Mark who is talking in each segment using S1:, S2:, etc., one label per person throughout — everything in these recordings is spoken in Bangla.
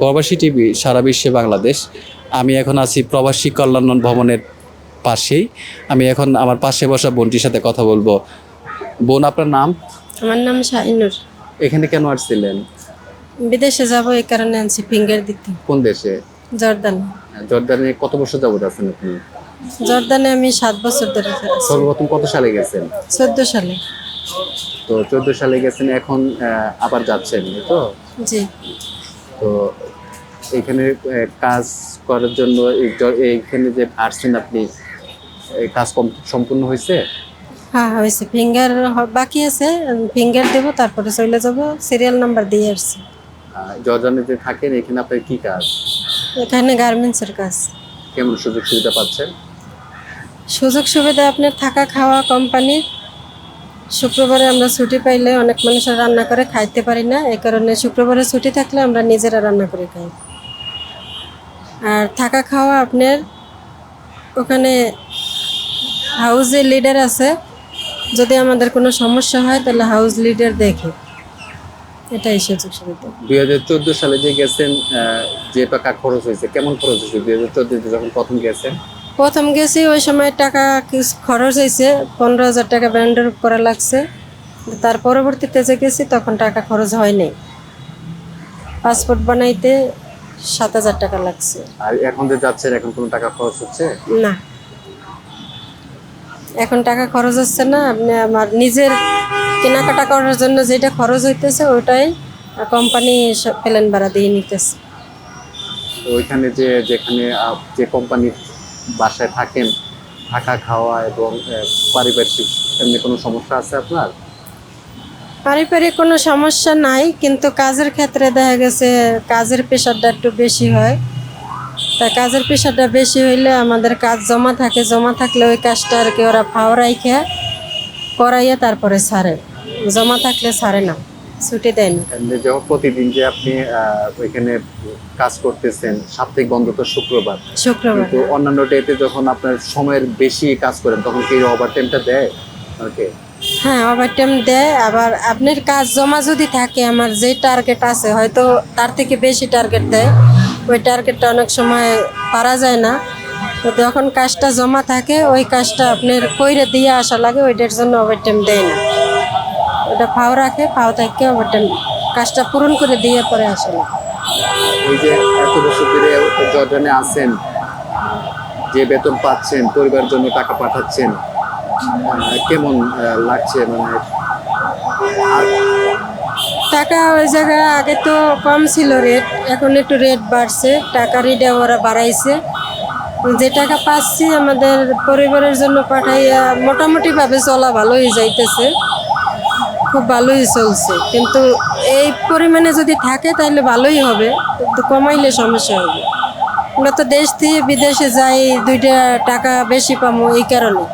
S1: প্রবাসী টিভি সারা বিশ্বে বাংলাদেশ। আমি এখন আছি প্রবাসী কল্যাণ ভবনের পাশেই। আমি এখন আমার পাশে বসা বোনটির সাথে কথা বলব। বোন আপনার নাম?
S2: আমার নাম শাহিনুর।
S1: এখানে কেন আসছিলেন?
S2: বিদেশে যাব এই কারণে আনছি ফিঙ্গার দিতে।
S1: কোন দেশে?
S2: জর্দান।
S1: জর্দানে কত বছর যাবত আছেন আপনি?
S2: জর্দানে আমি সাত বছর ধরে
S1: সর্বপ্রথম কত সালে গেছেন?
S2: চোদ্দ সালে।
S1: তো চোদ্দ সালে গেছেন এখন আবার যাচ্ছেন তো?
S2: জি।
S1: তো এখানে কাজ করার জন্য এইখানে যে আসছেন আপনি এই কাজ কম- সম্পূর্ণ হয়েছে?
S2: হ্যাঁ হয়েছে। ফিঙ্গার বাকি আছে। ফিঙ্গার দেবো তারপরে চলে যাব। সিরিয়াল নাম্বার দিয়ে আসছি।
S1: আহ, জর্দানে যে থাকেন এখানে আপনার কি কাজ?
S2: এখানে গার্মেন্টসের কাজ।
S1: কেমন সুযোগ সুবিধা পাচ্ছেন?
S2: সুযোগ সুবিধা আপনার থাকা খাওয়া কোম্পানির শুক্রবারে আমরা ছুটি পাইলে অনেক মানুষের রান্না করে খাইতে পারি না। এই কারণে শুক্রবারে ছুটি থাকলে আমরা নিজেরা রান্না করে খাই। আর থাকা খাওয়া আপনার ওখানে হাউসে লিডার আছে। যদি আমাদের কোনো সমস্যা হয় তাহলে হাউস লিডার দেখে। এটাই সুযোগ সুবিধা।
S1: দুই হাজার চোদ্দ সালে যে গেছেন যে টাকা খরচ হয়েছে কেমন খরচ হয়েছে? দুই হাজার চোদ্দতে যখন প্রথম গেছেন?
S2: প্রথম গেছি ওই সময় টাকা কিছু খরচ হয়েছে পনেরো হাজার টাকা ব্যান্ডার করা লাগছে। তার পরবর্তীতে যে গেছি তখন টাকা খরচ হয়নি পাসপোর্ট বানাইতে সাত হাজার টাকা লাগছে।
S1: আর এখন যে যাচ্ছেন এখন কোনো টাকা খরচ হচ্ছে?
S2: না। এখন টাকা খরচ হচ্ছে না আপনি আমার নিজের কেনাকাটা করার জন্য যেটা খরচ হইতেছে ওটাই কোম্পানি প্লেন ভাড়া দিয়ে নিতেছে।
S1: ওইখানে যে যেখানে যে কোম্পানির বাসায় থাকেন থাকা খাওয়া এবং পারিপার্শ্বিক এমনি কোনো সমস্যা আছে আপনার?
S2: পারিবারিক কোনো সমস্যা নাই কিন্তু কাজের ক্ষেত্রে দেখা গেছে কাজের প্রেশারটা একটু বেশি হয়। তা কাজের প্রেশারটা বেশি হইলে আমাদের কাজ জমা থাকে জমা থাকলে ওই কাজটা আর কি ওরা ফাও রাইখে করাইয়া তারপরে ছাড়ে। জমা থাকলে ছাড়ে না ছুটি দেয় না।
S1: যখন প্রতিদিন যে আপনি ওইখানে কাজ করতেছেন সাপ্তাহিক বন্ধ তো শুক্রবার।
S2: শুক্রবার।
S1: কিন্তু অন্যান্য ডেতে যখন আপনার সময়ের বেশি কাজ করেন তখন কি ওভার টাইমটা দেয়? ওকে
S2: হ্যাঁ ওভার টাইম দেয়। আবার আপনার কাজ জমা যদি থাকে, আমার যে টার্গেট আছে, হয়তো তার থেকে বেশি টার্গেট দেয়। ওই টার্গেটটা অনেক সময় পারা যায় না। তো যখন কাজটা জমা থাকে, ওই কাজটা আপনার কইরে দিয়ে আসা লাগে, ওইটার জন্য ওভার টাইম দেয় না। ওটা ফাও রাখে, ফাও থেকে ওভার টাইম কাজটা পূরণ করে দিয়ে পরে আসে না।
S1: এই যে এত বছর ধরে জর্ডানে আছেন, যে বেতন পাচ্ছেন, পরিবারের জন্য টাকা পাঠাচ্ছেন কেমন লাগছে মানে?
S2: টাকা ওই জায়গায় আগে তো কম ছিল রেট এখন একটু রেট বাড়ছে, টাকা রেটে ওরা বাড়াইছে। যে টাকা পাচ্ছি আমাদের পরিবারের জন্য পাঠাইয়া মোটামুটিভাবে চলা ভালোই যাইতেছে। খুব ভালোই চলছে। কিন্তু এই পরিমাণে যদি থাকে তাহলে ভালোই হবে, কিন্তু কমাইলে সমস্যা হবে। আমরা তো দেশ থেকে বিদেশে যাই, দুইটা টাকা বেশি পাবো এই কারণে।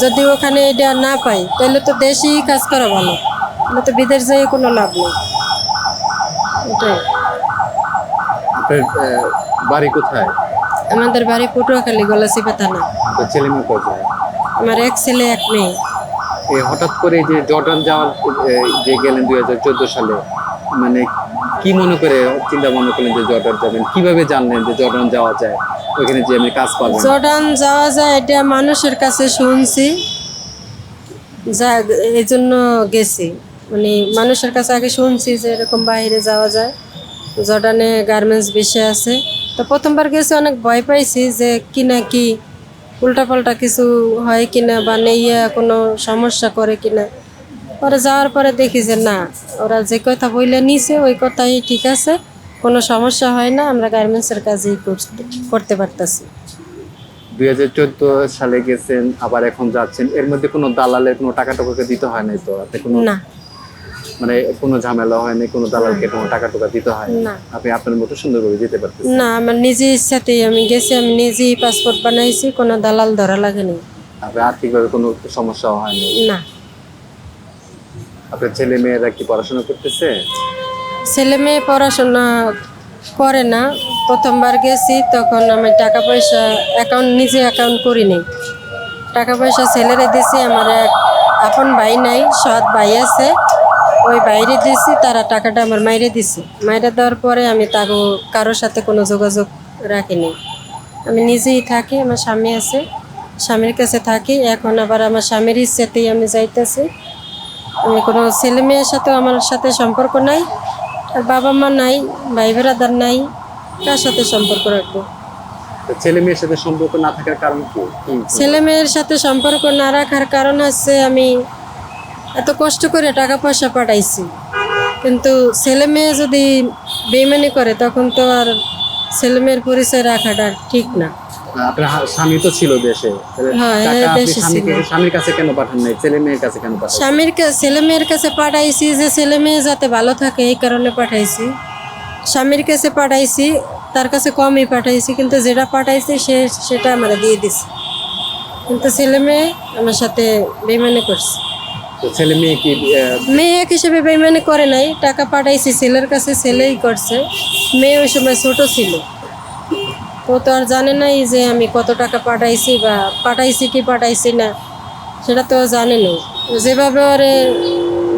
S2: যদি ওখানে এটা না পাই তাহলে তো দেশেই কাজ করা ভালো। তাহলে তো বিদেশ যাই কোনো লাভ নেই। এটাই।
S1: বাড়ি কোথায়?
S2: আমাদের বাড়ি পটুয়াখালী গলাচিপা থানা।
S1: আপনার ছেলে মেয়ে কোথায়
S2: আমার এক ছেলে এক মেয়ে।
S1: এই হঠাৎ করে যে জর্ডান যাওয়ার যে গেলেন দুই হাজার চোদ্দ সালে মানে কি মনে করে চিন্তা মনে করলেন যে জর্ডান যাবেন? কীভাবে জানলেন যে জর্ডান যাওয়া যায়? ওইখানে যে আমি কাজ পাবেন
S2: জর্ডান যাওয়া যায়, এটা মানুষের কাছে শুনছি। যা, এই জন্য গেছি। মানে মানুষের কাছে আগে শুনছি যে এরকম বাইরে যাওয়া যায়। জর্ডানে গার্মেন্টস বেশি আছে। তো প্রথমবার গেছি, অনেক ভয় পাইছি যে কি না কি, উল্টাপাল্টা কিছু হয় কিনা বা নেইয়া কোনো সমস্যা করে কিনা পরে যাওয়ার পরে দেখি যে না, ওরা যে কথা বইলে নিছে, ওই কথাই ঠিক আছে। কোনো সমস্যা হয় না আমরা গার্মেন্টসের কাজই করতে করতে পারতেছি।
S1: দুই হাজার চোদ্দ সালে গেছেন আবার এখন যাচ্ছেন। এর মধ্যে কোনো দালালের কোনো টাকা টাকা দিতে হয় নাই তো? আপনি কোনো
S2: না।
S1: মানে কোনো ঝামেলা হয় নাই কোনো দালালকে কোনো টাকা টাকা দিতে হয়? না। আপনি আপনার মতো সুন্দরভাবে যেতে পারতেন
S2: না আমার নিজে ইচ্ছাতেই আমি গেছি আমি নিজেই পাসপোর্ট বানাইছি কোনো দালাল ধরা লাগেনি।
S1: আপনার আর্থিকভাবে কোনো সমস্যাও হয়নি
S2: না।
S1: আপনার ছেলে মেয়েরা কি পড়াশোনা করতেছে?
S2: ছেলে মেয়ে পড়াশোনা করে না। প্রথমবার গেছি, তখন আমি টাকা পয়সা অ্যাকাউন্ট নিজে অ্যাকাউন্ট করিনি। টাকা পয়সা ছেলেরে দিছি, আমার এক আপন ভাই নাই, সৎ ভাই আছে। ওই বাইরে দিয়েছি তারা টাকাটা আমার মাইরে দিছে। মাইরে দেওয়ার পরে আমি তাকে কারোর সাথে কোনো যোগাযোগ রাখিনি। আমি নিজেই থাকি, আমার স্বামী আছে, স্বামীর কাছে থাকি। এখন আবার আমার স্বামীর ইচ্ছেতেই আমি যাইতেছি। আমি কোনো ছেলে মেয়ের সাথেও আমার সাথে সম্পর্ক নাই। আর বাবা মা নাই ভাই বেড়াদার নাই কার সাথে সম্পর্ক রাখব?
S1: ছেলে মেয়ের সাথে সম্পর্ক না থাকার কারণ কি? কি?
S2: ছেলে মেয়ের সাথে সম্পর্ক না রাখার কারণ হচ্ছে আমি এত কষ্ট করে টাকা পয়সা পাঠাইছি। কিন্তু ছেলে মেয়ে যদি বেইমানি করে তখন তো আর ছেলে মেয়ের পরিচয় রাখাটা ঠিক না।
S1: আপনার স্বামী তো ছিল দেশে।
S2: হ্যাঁ।
S1: স্বামীর কাছে কেন পাঠান নাই? ছেলে মেয়ের কাছে কেন পাঠান
S2: স্বামীর ছেলে মেয়ের কাছে পাঠাইছি যে ছেলে মেয়ে যাতে ভালো থাকে এই কারণে পাঠাইছি। স্বামীর কাছে পাঠাইছি তার কাছে কমই পাঠাইছি কিন্তু যেটা পাঠাইছি সে সেটা আমরা দিয়ে দিছি। কিন্তু ছেলে মেয়ে আমার সাথে বেইমানি করছে।
S1: ছেলে মেয়ে কি
S2: মেয়ে এক হিসেবে বেইমানি করে নাই। টাকা পাঠাইছি ছেলের কাছে ছেলেই করছে। মেয়ে ওই সময় ছোট ছিল। ও তো আর জানে নাই যে আমি কত টাকা পাঠাইছি বা পাঠাইছি কি পাঠাইছি না সেটা তো জানে না যেভাবে ওরে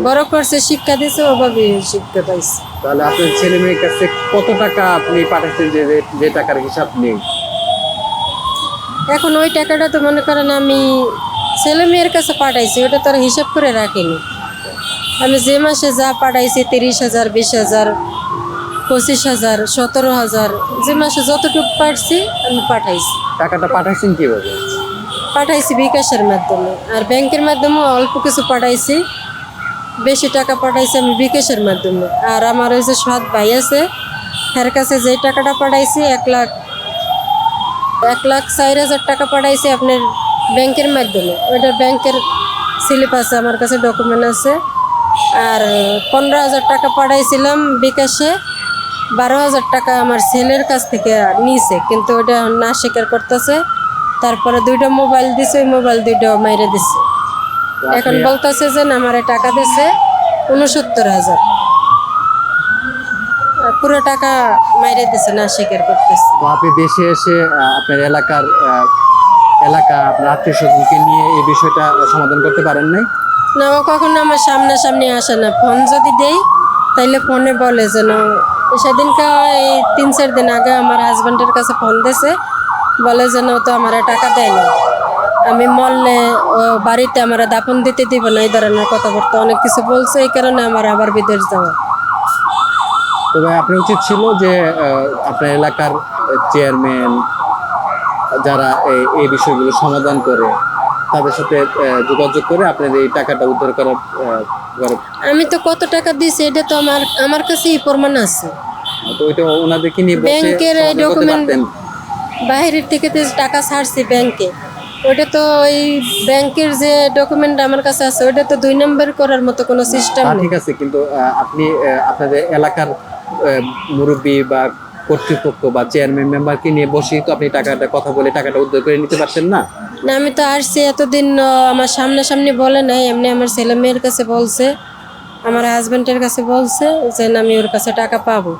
S2: বড় করছে শিক্ষা দিছে ওভাবে শিক্ষা পাইছে।
S1: তাহলে আপনার ছেলে মেয়ের কাছে কত টাকা আপনি পাঠাচ্ছেন যে যে- যে টাকার হিসাব নেই?
S2: এখন ওই টাকাটা তো মনে করেন আমি ছেলে মেয়ের কাছে পাঠাইছি ওটা তো আর হিসাব করে রাখিনি। আমি যে মাসে যা পাঠাইছি তিরিশ হাজার বিশ হাজার পঁচিশ হাজার সতেরো হাজার যে মাসে যতটুকু পারছি আমি পাঠাইছি।
S1: টাকাটা পাঠাইছেন কীভাবে?
S2: পাঠাইছি বিকাশের মাধ্যমে। আর ব্যাংকের মাধ্যমে অল্প কিছু পাঠাইছি। বেশি টাকা পাঠাইছি আমি বিকাশের মাধ্যমে। আর আমার ওই যে সৎ ভাই আছে তার কাছে যে টাকাটা পাঠাইছি এক লাখ এক লাখ চার হাজার টাকা পাঠাইছি আপনার ব্যাংকের মাধ্যমে। ওইটা ব্যাংকের স্লিপ আছে আমার কাছে ডকুমেন্ট আছে। আর পনেরো হাজার টাকা পাঠাইছিলাম বিকাশে। বারো হাজার টাকা আমার ছেলের কাছ থেকে নিয়েছে কিন্তু ওটা না স্বীকার করতেছে। তারপরে দুইটা মোবাইল দিছে ওই মোবাইল দুইটা মাইরে দিছে। এখন বলতেছে যে না, আমারে টাকা দিছে উনসত্তর হাজার। পুরো টাকা মাইরে দিছে না স্বীকার করতেছে।
S1: আপনি দেশে এসে আপনার এলাকার এলাকা আপনার আত্মীয় স্বজনকে নিয়ে এই বিষয়টা সমাধান করতে পারেন নাই?
S2: না ও কখনো আমার সামনাসামনি আসে না। ফোন যদি দেই তাইলে ফোনে বলে যেন সেদিনকে এই তিন চার দিন আগে আমার হাজব্যান্ডের কাছে ফোন দিয়েছে বলে যেন তো আমার টাকা দেয়নি আমি মরলে বাড়িতে আমার দাফন দিতে দিব না, এই ধরনের কথাবার্তা অনেক কিছু বলছে, এই কারণে আমার আবার বিদেশ যাওয়া।
S1: তবে আপনার উচিত ছিল যে আপনার এলাকার চেয়ারম্যান যারা এই বিষয়গুলো সমাধান করে, তাদের সাথে যোগাযোগ করে আপনার এই টাকাটা উদ্ধার করার-
S2: আমি তো কত টাকা দিয়েছি এটা তো আমার আমার কাছেই প্রমাণ আছে।
S1: তো ওইটা ওনাদেরকে নিয়ে
S2: ব্যাংকের
S1: করতে
S2: বাইরের থেকে তো টাকা ছাড়ছি ব্যাংকে ওইটা তো ওই ব্যাংকের যে ডকুমেন্ট আমার কাছে আছে ওটা তো দুই নম্বর করার মতো কোনো সিস্টেম
S1: ঠিক আছে কিন্তু আপনি আপনাদের এলাকার মুরব্বী বা কর্তৃপক্ষ বা চেয়ারম্যান মেম্বারকে নিয়ে বসেই তো আপনি টাকাটা কথা বলে টাকাটা উদ্ধার করে নিতে পারছেন না?
S2: না, আমি তো আসছি, এতদিন আমার সামনাসামনি বলে নাই, এমনি আমার ছেলে মেয়ের কাছে বলছে, আমার হাজব্যান্ডের কাছে বলছে যে আমি ওর কাছে টাকা পাবো।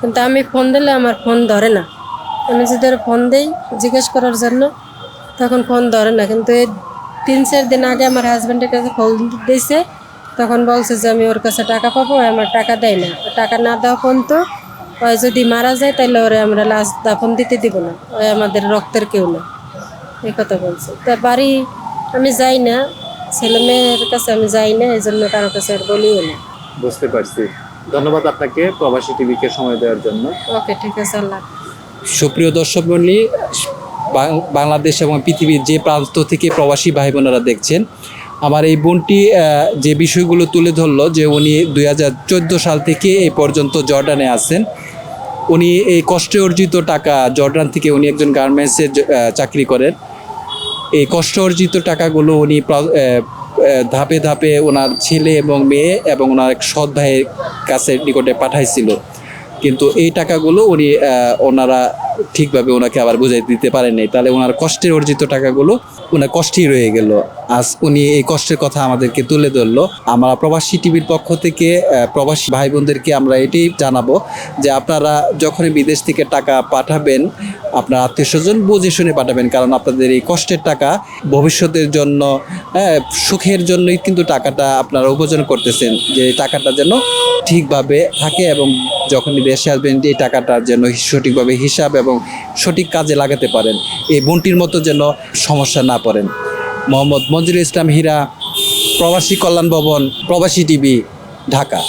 S2: কিন্তু আমি ফোন দিলে আমার ফোন ধরে না। আমি যদি ওর ফোন দিই, জিজ্ঞেস করার জন্য, তখন ফোন ধরে না। কিন্তু এই তিন, চার দিন আগে আমার হাজব্যান্ডের কাছে ফোন দিয়েছে তখন বলছে যে, আমি ওর কাছে টাকা পাবো আমার টাকা দেয় না। টাকা না দেওয়া পর্যন্ত ওই যদি মারা যায় তাহলে ওরে আমরা লাশ দাফন দিতে দিব না। ওই আমাদের রক্তের কেউ না। এই কথা বলছে। তা বাড়ি আমি যাই না ছেলে মেয়ের কাছে আমি যাই না এই জন্য কারও কাছে আর বলিও না।
S1: বুঝতে পারছি। ধন্যবাদ আপনাকে প্রবাসী টিভিকে সময় দেওয়ার জন্য।
S2: ওকে ঠিক আছে আল্লাহ
S1: সুপ্রিয় দর্শক মন্ডলী বাংলাদেশ এবং পৃথিবীর যে প্রান্ত থেকে প্রবাসী ভাই বোনেরা দেখছেন আমার এই বোনটি যে বিষয়গুলো তুলে ধরলো যে উনি দুই হাজার চোদ্দ সাল থেকে এই পর্যন্ত জর্ডানে আছেন উনি এই কষ্টে অর্জিত টাকা জর্ডান থেকে উনি একজন গার্মেন্টসে চাকরি করেন। এই কষ্ট অর্জিত টাকাগুলো উনি ধাপে ধাপে ওনার ছেলে এবং মেয়ে এবং ওনার এক সৎ ভাইয়ের কাছে নিকটে পাঠাইছিল। কিন্তু এই টাকাগুলো উনি ওনারা ঠিকভাবে ওনাকে আবার বুঝাই দিতে পারেননি তাহলে ওনার কষ্টের অর্জিত টাকাগুলো ওনার কষ্টেই রয়ে গেল। আজ উনি এই কষ্টের কথা আমাদেরকে তুলে ধরলো। আমরা প্রবাসী টিভির পক্ষ থেকে প্রবাসী ভাই বোনদেরকে আমরা এটাই জানাব যে আপনারা যখনই বিদেশ থেকে টাকা পাঠাবেন, আপনার আত্মীয় স্বজন বুঝে শুনে পাঠাবেন, কারণ আপনাদের এই কষ্টের টাকা ভবিষ্যতের জন্য সুখের জন্যই কিন্তু টাকাটা আপনারা উপার্জন করতেছেন। যে টাকাটা যেন ঠিকভাবে থাকে এবং যখনই দেশে আসবেন এই টাকাটার যেন সঠিকভাবে হিসাব এবং সঠিক কাজে লাগাতে পারেন, এই বোনটির মতো যেন সমস্যা না পড়েন। মোহাম্মদ মঞ্জুরুল ইসলাম হীরা, প্রবাসী কল্যাণ ভবন, প্রবাসী টিভি, ঢাকা।